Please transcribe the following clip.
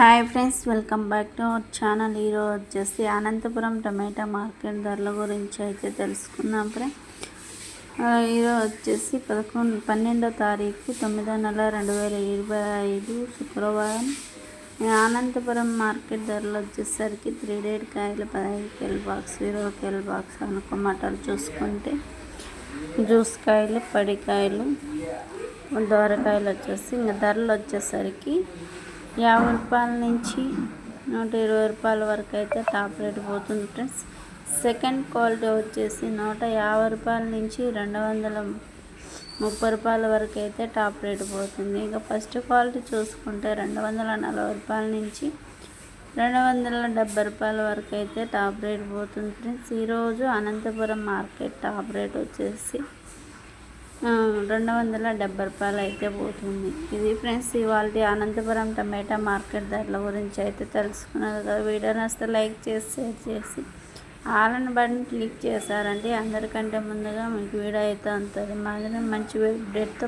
Hi friends welcome back to our channel. ఈరోజు వచ్చేసి అనంతపురం టమాటా market ధరల గురించి అయితే తెలుసుకుందాం ఫ్రెండ్. ఈరోజు వచ్చేసి పదకొండు పన్నెండో తారీఖు తొమ్మిదో నెల రెండు వేల ఇరవై ఐదు శుక్రవారం. అనంతపురం మార్కెట్ ధరలు వచ్చేసరికి త్రీ డేట్ కాయలు పదహైదు కేల్ బాక్స్ ఇరవై కేల్ బాక్స్ అనుకోమటలు చూసుకుంటే. జ్యూస్ కాయలు పడికాయలు దోరకాయలు వచ్చేసి ఇంకా ధరలు వచ్చేసరికి యాభై రూపాయల నుంచి నూట ఇరవై రూపాయల వరకు అయితే టాప్ రేట్ పోతుంది ఫ్రెండ్స్. సెకండ్ క్వాలిటీ వచ్చేసి నూట యాభై రూపాయల నుంచి రెండు వందల ముప్పై రూపాయల వరకు అయితే టాప్ రేట్ పోతుంది. ఇంకా ఫస్ట్ క్వాలిటీ చూసుకుంటే రెండు వందల నలభై రూపాయల నుంచి రెండు వందల డెబ్బై రూపాయల వరకు అయితే టాప్ రేట్ పోతుంది ఫ్రెండ్స్. ఈరోజు అనంతపురం మార్కెట్ టాప్ రేట్ వచ్చేసి రెండు వందల డెబ్బై రూపాయలు అయితే పోతుంది. ఇది ఫ్రెండ్స్ ఇవాళ అనంతపురం టమాటా మార్కెట్ ధరల గురించి అయితే తెలుసుకున్నారు కదా. వీడియో నస్తే లైక్ చేసి షేర్ చేసి ఆలన్ బటన్ క్లిక్ చేశారంటే అందరికంటే ముందుగా మీకు వీడియో అయితే ఉంటుంది మాది మంచి అప్డేట్తో